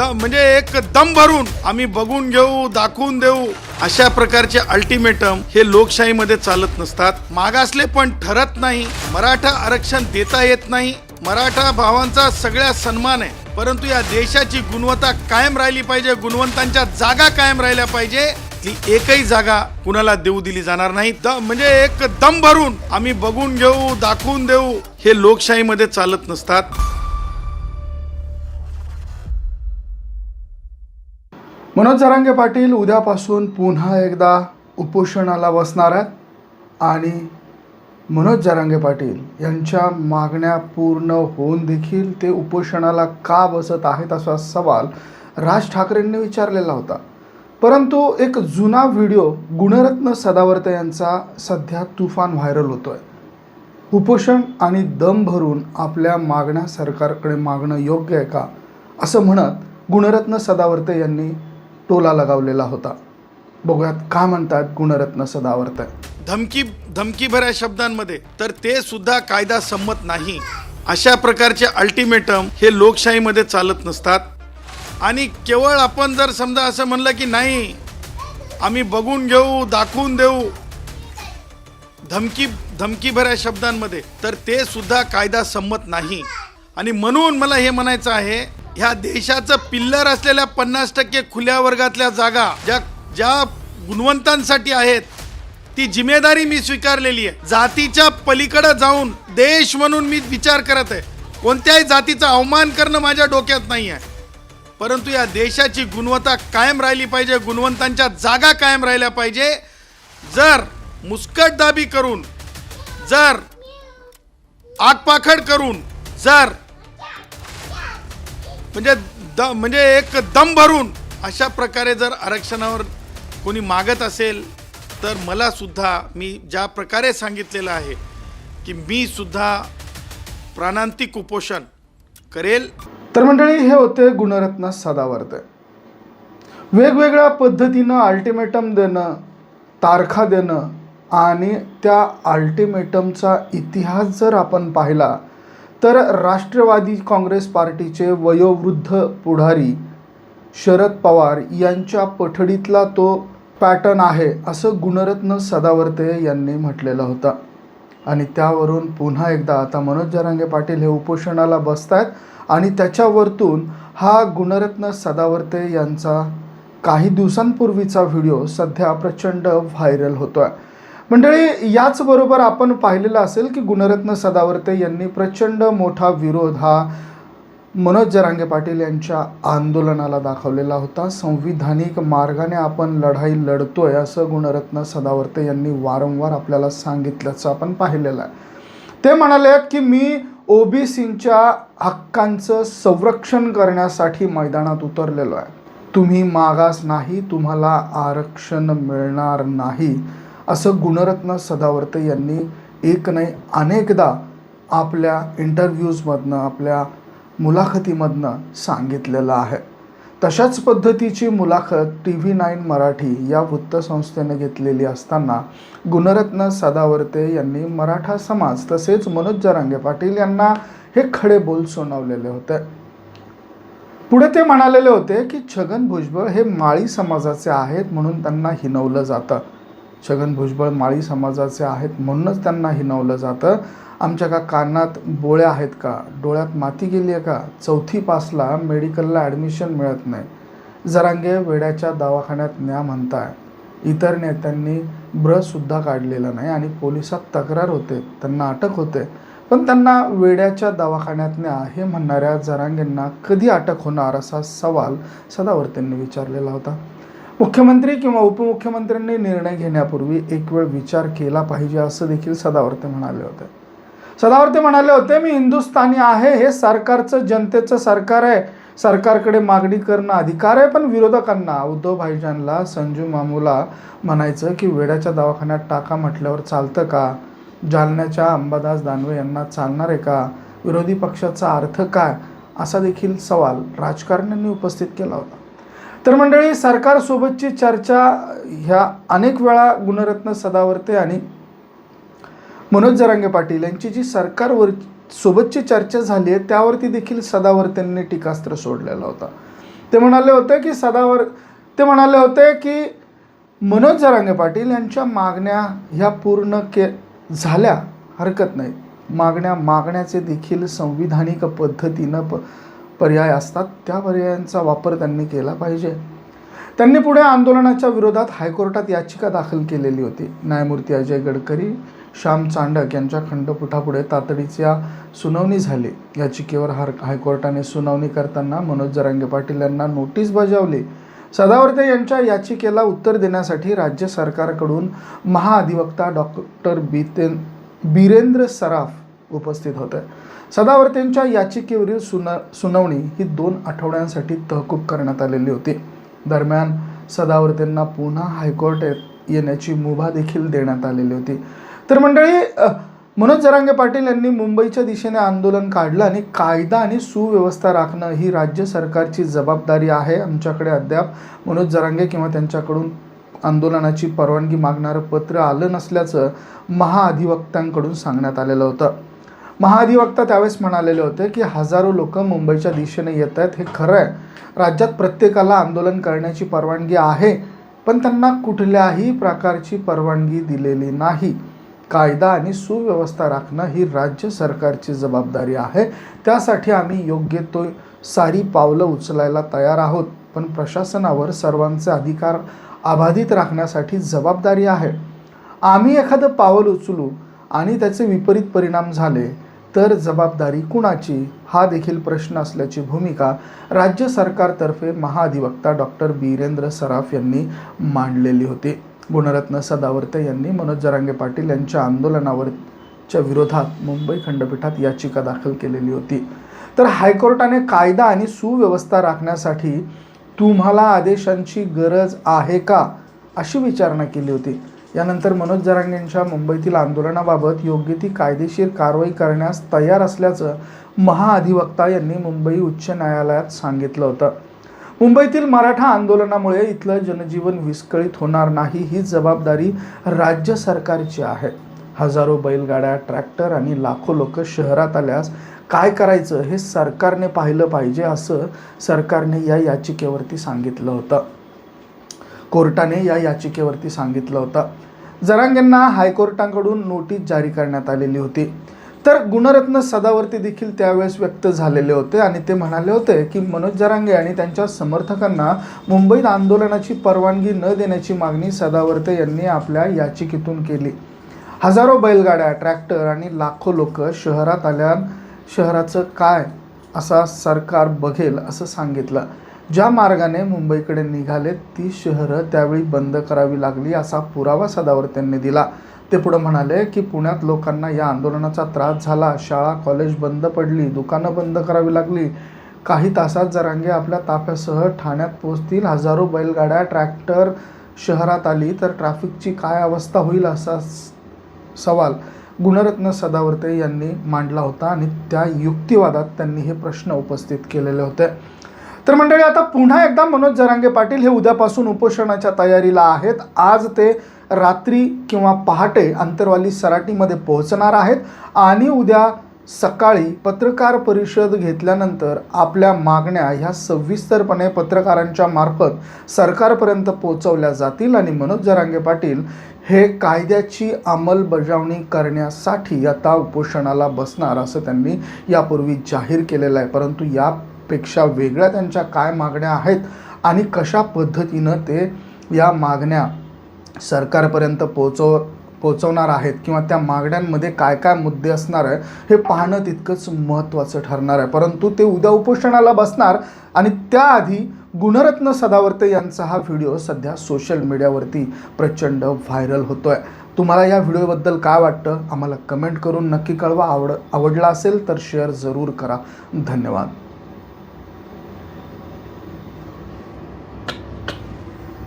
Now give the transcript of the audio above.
The म्हणजे एक दम भरून आम्ही बघून घेऊ दाखवून देऊ अशा प्रकारचे अल्टिमेटम हे लोकशाहीमध्ये चालत नसतात. मागासले पण ठरत नाही. मराठा आरक्षण देता येत नाही. मराठा भावांचा सगळ्या सन्मान आहे. परंतु या देशाची गुणवत्ता कायम राहिली पाहिजे गुणवंतांच्या जागा कायम राहिल्या पाहिजे. ती एकही जागा कुणाला देऊ दिली जाणार नाही. द म्हणजे एक दम भरून आम्ही बघून घेऊ दाखवून देऊ हे लोकशाहीमध्ये चालत नसतात. मनोज जरांगे पाटील उद्यापासून पुन्हा एकदा उपोषणाला बसणार आहेत. आणि मनोज जरांगे पाटील यांच्या मागण्या पूर्ण होऊन देखील ते उपोषणाला का बसत आहेत असा सवाल राज ठाकरेंनी विचारलेला होता. परंतु एक जुना व्हिडिओ गुणरत्न सदावर्ते यांचा सध्या तुफान व्हायरल होतो आहे उपोषण आणि दम भरून आपल्या मागण्या सरकारकडे मागणं योग्य आहे का? असं म्हणत गुणरत्न सदावर्ते यांनी टोला लगावलेला होता. बघूयात का म्हणतात गुणरत्न सदावर्त. धमकी धमकी भऱ्या शब्दांमध्ये तर ते सुद्धा कायदा संमत नाही. अशा प्रकारचे अल्टिमेटम हे लोकशाहीमध्ये चालत नसतात. आणि केवळ आपण जर समजा असं म्हणलं की नाही आम्ही बघून घेऊ दाखवून देऊ धमकी धमकी भऱ्या शब्दांमध्ये तर ते सुद्धा कायदा संमत नाही. आणि म्हणून मला हे म्हणायचं आहे ह्या देशाचं पिल्लर असलेल्या पन्नास टक्के खुल्या वर्गातल्या जागा ज्या ज्या गुणवंतांसाठी आहेत ती जिम्मेदारी मी स्वीकारलेली आहे. जातीच्या पलीकडे जाऊन देश म्हणून मी विचार करत आहे. कोणत्याही जातीचा अवमान करणं माझ्या डोक्यात नाही आहे. परंतु या देशाची गुणवत्ता कायम राहिली पाहिजे गुणवंतांच्या जागा कायम राहिल्या पाहिजे. जर मुस्कटदाबी करून जर आगपाखड करून जर म्हणजे द म्हणजे एक दम भरून अशा प्रकारे जर आरक्षणावर कोणी मागत असेल तर मला सुद्धा मी ज्या प्रकारे सांगितलेलं आहे की मी सुद्धा प्राणांतिक उपोषण करेल. तर मंडळी हे होते गुणरत्न सदावर्ते. वेगवेगळ्या पद्धतीनं अल्टिमेटम देणं तारखा देणं आणि त्या अल्टिमेटमचा इतिहास जर आपण पाहिला तर राष्ट्रवादी काँग्रेस पार्टीचे वयोवृद्ध पुढारी शरद पवार यांच्या पठडीतला तो पॅटर्न आहे असं गुणरत्न सदावर्ते यांनी म्हटलेलं होतं. आणि त्यावरून पुन्हा एकदा आता मनोज जरांगे पाटील हे उपोषणाला बसत आहेत आणि त्याच्यावरतून हा गुणरत्न सदावर्ते यांचा काही दिवसांपूर्वीचा व्हिडिओ सध्या प्रचंड व्हायरल होतो आहे मंडळी याचबरोबर आपण पाहिलेलं असेल की गुणरत्न सदावर्ते यांनी प्रचंड मोठा विरोध हा मनोज जरांगे पाटील यांच्या आंदोलनाला दाखवलेला होता. संविधानिक मार्गाने आपण लढाई लढतोय असं गुणरत्न सदावर्ते यांनी वारंवार आपल्याला सांगितल्याचं आपण पाहिलेलं आहे. ते म्हणाले की मी ओबीसींच्या हक्कांचं संरक्षण करण्यासाठी मैदानात उतरलेलो आहे. तुम्ही मागास नाही तुम्हाला आरक्षण मिळणार नाही. असं गुणरत्न सदावर्ते यांनी एक नाही अनेकदा आपल्या इंटरव्ह्यूजमधनं आपल्या मुलाखतीमधनं सांगितलेलं आहे. तशाच पद्धतीची मुलाखत टी व्ही नाईन मराठी या वृत्तसंस्थेने घेतलेली असताना गुणरत्न सदावर्ते यांनी मराठा समाज तसेच मनोज जरांगे पाटील यांना हे खडे बोल सुनावलेले होते. पुढे ते म्हणालेले होते की छगन भुजबळ हे माळी समाजाचे आहेत म्हणून त्यांना हिनवलं जातं. छगन भुजबळ माळी समाजाचे आहेत म्हणूनच त्यांना हिनवलं जातं. आमच्या का कानात बोळ्या आहेत का? डोळ्यात माती गेली आहे का? चौथी पासला मेडिकलला ॲडमिशन मिळत नाही. जरांगे वेड्याच्या दवाखान्यात न्या म्हणताय. इतर नेत्यांनी ब्रशसुद्धा काढलेला नाही आणि पोलिसात तक्रार होते. त्यांना अटक होते. पण त्यांना वेड्याच्या दवाखान्यात न्या हे म्हणणाऱ्या जरांगेंना कधी अटक होणार असा सवाल सदावर्तींनी विचारलेला होता. मुख्यमंत्री किंवा उपमुख्यमंत्र्यांनी निर्णय घेण्यापूर्वी एक वेळ विचार केला पाहिजे असं देखील सदावर्ते म्हणाले होते. सदावर्ते म्हणाले होते मी हिंदुस्थानी आहे हे सरकारचं जनतेचं सरकार आहे. सरकारकडे मागणी करणं अधिकार आहे पण विरोधकांना उद्धव भाईजानला संजू मामूला म्हणायचं की वेड्याच्या दवाखान्यात टाका म्हटल्यावर चालतं का? जालन्याच्या अंबादास दानवे यांना चालणार आहे का? विरोधी पक्षाचा अर्थ काय? असा देखील सवाल राजकारण्यांनी उपस्थित केला होता. तर मंडळी सरकारसोबतची चर्चा ह्या अनेक वेळा गुणरत्न सदावर्ते आणि मनोज जरांगे पाटील यांची जी सरकारवर सोबतची चर्चा झाली आहे त्यावरती देखील सदावर्त्यांनी टीकास्त्र सोडलेला होता. ते म्हणाले होते की सदावर ते म्हणाले होते की मनोज जरांगे पाटील यांच्या मागण्या ह्या पूर्ण के झाल्या हरकत नाही. मागण्या मागण्याचे देखील संविधानिक पद्धतीनं प पर्याय असतात त्या पर्यायांचा वापर त्यांनी केला पाहिजे. त्यांनी पुढे आंदोलनाच्या विरोधात हायकोर्टात याचिका दाखल केलेली होती. न्यायमूर्ती अजय गडकरी श्याम चांडक यांच्या खंडपीठापुढे तातडीच्या सुनावणी झाली. याचिकेवर हार हायकोर्टाने सुनावणी करताना मनोज जरांगे पाटील यांना नोटीस बजावली. सदावर्ते यांच्या याचिकेला उत्तर देण्यासाठी राज्य सरकारकडून महाअधिवक्ता डॉक्टर बितेन बिरेंद्र सराफ उपस्थित होते. सदावर्तेंच्या याचिकेवरील सुना सुनावणी ही दोन आठवड्यांसाठी तहकूब करण्यात आलेली होती. दरम्यान सदावर्तेंना पुन्हा हायकोर्ट येण्याची मुभा देखील देण्यात आलेली होती. तर मंडळी मनोज जरांगे पाटील यांनी मुंबईच्या दिशेने आंदोलन काढलं आणि कायदा आणि सुव्यवस्था राखणं ही राज्य सरकारची जबाबदारी आहे. आमच्याकडे अद्याप मनोज जरांगे किंवा त्यांच्याकडून आंदोलनाची परवानगी मागणारं पत्र आलं नसल्याचं महाअधिवक्त्यांकडून सांगण्यात आलेलं होतं. महाधिवक्ता त्यावेळेस म्हणालेले होते की हजारो लोक मुंबईच्या दिशेने येत आहेत हे खरं आहे. राज्यात प्रत्येकाला आंदोलन करण्याची परवानगी आहे पण त्यांना कुठल्याही प्रकारची परवानगी दिलेली नाही. कायदा आणि सुव्यवस्था राखणं ही राज्य सरकारची जबाबदारी आहे. त्यासाठी आम्ही योग्य तो सारी पावलं उचलायला तयार आहोत पण प्रशासनावर सर्वांचे अधिकार अबाधित राखण्यासाठी जबाबदारी आहे. आम्ही एखादं पावल उचलू आणि त्याचे विपरीत परिणाम झाले तर जबाबदारी कुणाची? हा देखील प्रश्न असल्याची भूमिका राज्य सरकारतर्फे महाअधिवक्ता डॉक्टर बीरेंद्र सराफ यांनी मांडलेली होती. गुणरत्न सदावर्ते यांनी मनोज जरांगे पाटील यांच्या आंदोलनावरच्या विरोधात मुंबई खंडपीठात याचिका दाखल केलेली होती. तर हायकोर्टाने कायदा आणि सुव्यवस्था राखण्यासाठी तुम्हाला आदेशांची गरज आहे का? अशी विचारणा केली होती. यानंतर मनोज जरांगे यांच्या मुंबईतील आंदोलनाबाबत योग्य ती कायदेशीर कारवाई करण्यास तयार असल्याचं महाअधिवक्ता यांनी मुंबई उच्च न्यायालयात सांगितलं होतं. मुंबईतील मराठा आंदोलनामुळे इथलं जनजीवन विस्कळीत होणार नाही ही जबाबदारी राज्य सरकारची आहे. हजारो बैलगाड्या ट्रॅक्टर आणि लाखो लोक शहरात आल्यास काय करायचं हे सरकारने पाहिलं पाहिजे असं सरकारने या याचिकेवरती सांगितलं होतं. कोर्टाने या याचिकेवरती सांगितलं होतं. जरांगेंना हायकोर्टाकडून नोटीस जारी करण्यात आलेली होती. तर गुणरत्न सदावर्ती देखील त्यावेळेस व्यक्त झालेले होते आणि ते म्हणाले होते की मनोज जरांगे आणि त्यांच्या समर्थकांना मुंबईत आंदोलनाची परवानगी न देण्याची मागणी सदावर्ते यांनी आपल्या याचिकेतून केली. हजारो बैलगाड्या ट्रॅक्टर आणि लाखो लोक शहरात आल्या शहराचं काय असा सरकार बघेल असं सांगितलं. ज्या मार्गाने मुंबईकडे निघाले ती शहरं त्यावेळी बंद करावी लागली असा पुरावा सदावर्त्यांनी दिला. ते पुढं म्हणाले की पुण्यात लोकांना या आंदोलनाचा त्रास झाला शाळा कॉलेज बंद पडली दुकानं बंद करावी लागली. काही तासात जरांगे आपल्या ताफ्यासह ठाण्यात पोचतील हजारो बैलगाड्या ट्रॅक्टर शहरात आली तर ट्रॅफिकची काय अवस्था होईल असा स- सवाल गुणरत्न सदावर्ते यांनी मांडला होता आणि त्या युक्तिवादात त्यांनी हे प्रश्न उपस्थित केलेले होते. तर मंडळी आता पुन्हा एकदा मनोज जरांगे पाटील हे उद्यापासून उपोषणाच्या तयारीला आहेत. आज ते रात्री किंवा पहाटे अंतरवाली सराटीमध्ये पोहोचणार आहेत आणि उद्या सकाळी पत्रकार परिषद घेतल्यानंतर आपल्या मागण्या ह्या सविस्तरपणे पत्रकारांच्या मार्फत सरकारपर्यंत पोहोचवल्या जातील आणि मनोज जरांगे पाटील हे कायद्याची अंमलबजावणी करण्यासाठी आता उपोषणाला बसणार असं त्यांनी यापूर्वी जाहीर केलेलं आहे. परंतु या पेक्षा वेगळ्या त्यांच्या काय मागण्या आहेत आणि कशा पद्धतीनं ते या मागण्या सरकारपर्यंत पोचव पोचवणार आहेत किंवा त्या मागण्यांमध्ये काय काय मुद्दे असणार आहे हे पाहणं तितकंच महत्त्वाचं ठरणार आहे. परंतु ते उद्या उपोषणाला बसणार आणि त्याआधी गुणरत्न सदावर्ते यांचा हा व्हिडिओ सध्या सोशल मीडियावरती प्रचंड व्हायरल होतो आहे तुम्हाला या व्हिडिओबद्दल काय वाटतं? आम्हाला कमेंट करून नक्की कळवा. आवड आवडला असेल तर शेअर जरूर करा. धन्यवाद.